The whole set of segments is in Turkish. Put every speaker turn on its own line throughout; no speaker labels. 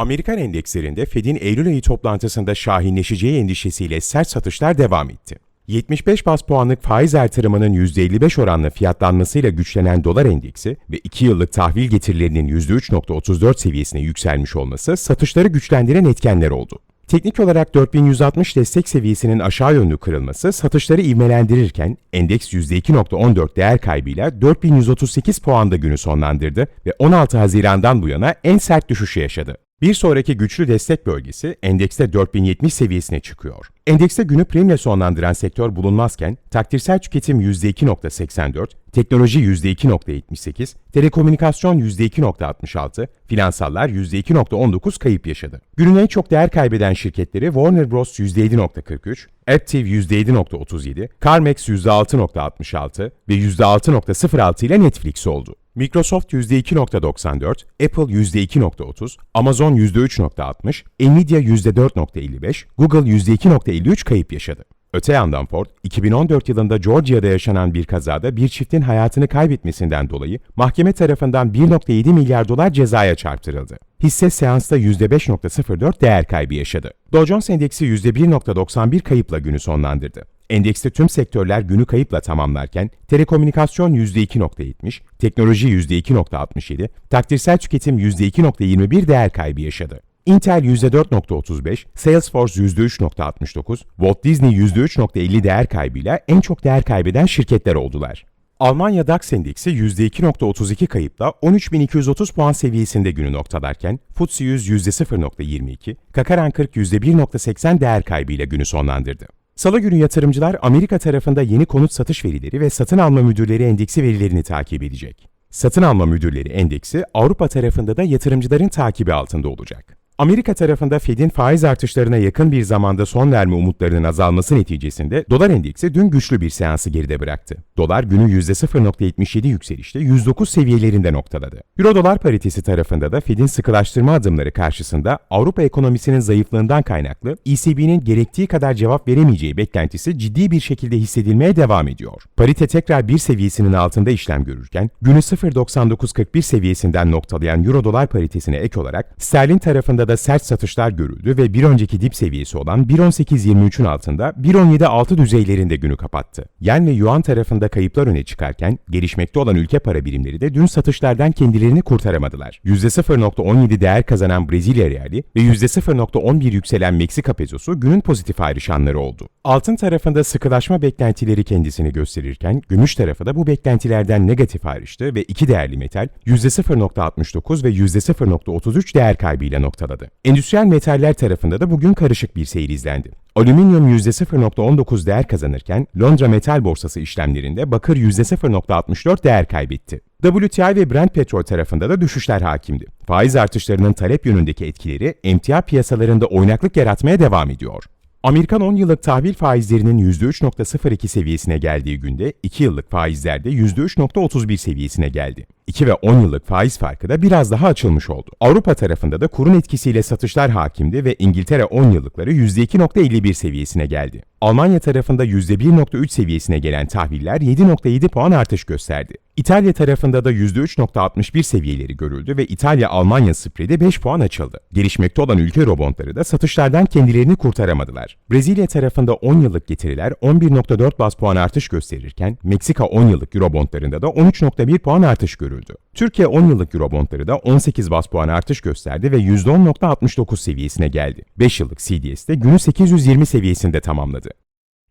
Amerikan endekslerinde Fed'in Eylül ayı toplantısında şahinleşeceği endişesiyle sert satışlar devam etti. 75 bas puanlık faiz artırımının %55 oranla fiyatlanmasıyla güçlenen dolar endeksi ve 2 yıllık tahvil getirilerinin %3.34 seviyesine yükselmiş olması satışları güçlendiren etkenler oldu. Teknik olarak 4160 destek seviyesinin aşağı yönlü kırılması satışları ivmelendirirken endeks %2.14 değer kaybıyla 4138 puanda günü sonlandırdı ve 16 Haziran'dan bu yana en sert düşüşü yaşadı. Bir sonraki güçlü destek bölgesi endekste 4070 seviyesine çıkıyor. Endekste günü primle sonlandıran sektör bulunmazken takdirsel tüketim %2.84, teknoloji %2.78, telekomünikasyon %2.66, finansallar %2.19 kayıp yaşadı. Günün en çok değer kaybeden şirketleri Warner Bros. %7.43, Aptiv %7.37, CarMax %6.66 ve %6.06 ile Netflix oldu. Microsoft %2.94, Apple %2.30, Amazon %3.60, Nvidia %4.55, Google %2.53 kayıp yaşadı. Öte yandan Ford, 2014 yılında Georgia'da yaşanan bir kazada bir çiftin hayatını kaybetmesinden dolayı mahkeme tarafından 1.7 milyar dolar cezaya çarptırıldı. Hisse seansta %5.04 değer kaybı yaşadı. Dow Jones Endeksi %1.91 kayıpla günü sonlandırdı. Endekste tüm sektörler günü kayıpla tamamlarken telekomünikasyon %2.70, teknoloji %2.67, takdirsel tüketim %2.21 değer kaybı yaşadı. Intel %4.35, Salesforce %3.69, Walt Disney %3.50 değer kaybıyla en çok değer kaybeden şirketler oldular. Almanya DAX endeksi %2.32 kayıpla 13.230 puan seviyesinde günü noktalarken FTSE 100 %0.22, Kakaran 40 %1.80 değer kaybıyla günü sonlandırdı. Salı günü yatırımcılar Amerika tarafında yeni konut satış verileri ve satın alma müdürleri endeksi verilerini takip edecek. Satın alma müdürleri endeksi Avrupa tarafında da yatırımcıların takibi altında olacak. Amerika tarafında Fed'in faiz artışlarına yakın bir zamanda son verme umutlarının azalması neticesinde dolar endeksi dün güçlü bir seansı geride bıraktı. Dolar günü %0.77 yükselişte 109 seviyelerinde noktaladı. Euro dolar paritesi tarafında da Fed'in sıkılaştırma adımları karşısında Avrupa ekonomisinin zayıflığından kaynaklı ECB'nin gerektiği kadar cevap veremeyeceği beklentisi ciddi bir şekilde hissedilmeye devam ediyor. Parite tekrar bir seviyesinin altında işlem görürken günü 0.9941 seviyesinden noktalayan Euro dolar paritesine ek olarak sterlin tarafında da sert satışlar görüldü ve bir önceki dip seviyesi olan 1.1823'ün altında 1.17.6 düzeylerinde günü kapattı. Yen ve Yuan tarafında kayıplar öne çıkarken gelişmekte olan ülke para birimleri de dün satışlardan kendilerini kurtaramadılar. %0.17 değer kazanan Brezilya reali ve %0.11 yükselen Meksika pesosu günün pozitif ayrışanları oldu. Altın tarafında sıkılaşma beklentileri kendisini gösterirken gümüş tarafı da bu beklentilerden negatif ayrıştı ve iki değerli metal %0.69 ve %0.33 değer kaybıyla noktaladı. Endüstriyel metaller tarafında da bugün karışık bir seyir izlendi. Alüminyum %0.19 değer kazanırken Londra Metal Borsası işlemlerinde bakır %0.64 değer kaybetti. WTI ve Brent petrol tarafında da düşüşler hakimdi. Faiz artışlarının talep yönündeki etkileri emtia piyasalarında oynaklık yaratmaya devam ediyor. Amerikan 10 yıllık tahvil faizlerinin %3.02 seviyesine geldiği günde 2 yıllık faizlerde %3.31 seviyesine geldi. 2 ve 10 yıllık faiz farkı da biraz daha açılmış oldu. Avrupa tarafında da kurun etkisiyle satışlar hakimdi ve İngiltere 10 yıllıkları %2.51 seviyesine geldi. Almanya tarafında %1.3 seviyesine gelen tahviller 7.7 puan artış gösterdi. İtalya tarafında da %3.61 seviyeleri görüldü ve İtalya-Almanya spredi 5 puan açıldı. Gelişmekte olan ülke robondları da satışlardan kendilerini kurtaramadılar. Brezilya tarafında 10 yıllık getiriler 11.4 bas puan artış gösterirken Meksika 10 yıllık eurobondlarında da 13.1 puan artış görüldü. Türkiye 10 yıllık eurobondları da 18 bas puan artış gösterdi ve %10.69 seviyesine geldi. 5 yıllık CDS'de günü 820 seviyesinde tamamladı.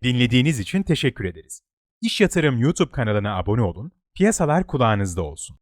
Dinlediğiniz için teşekkür ederiz. İş Yatırım YouTube kanalına abone olun, piyasalar kulağınızda olsun.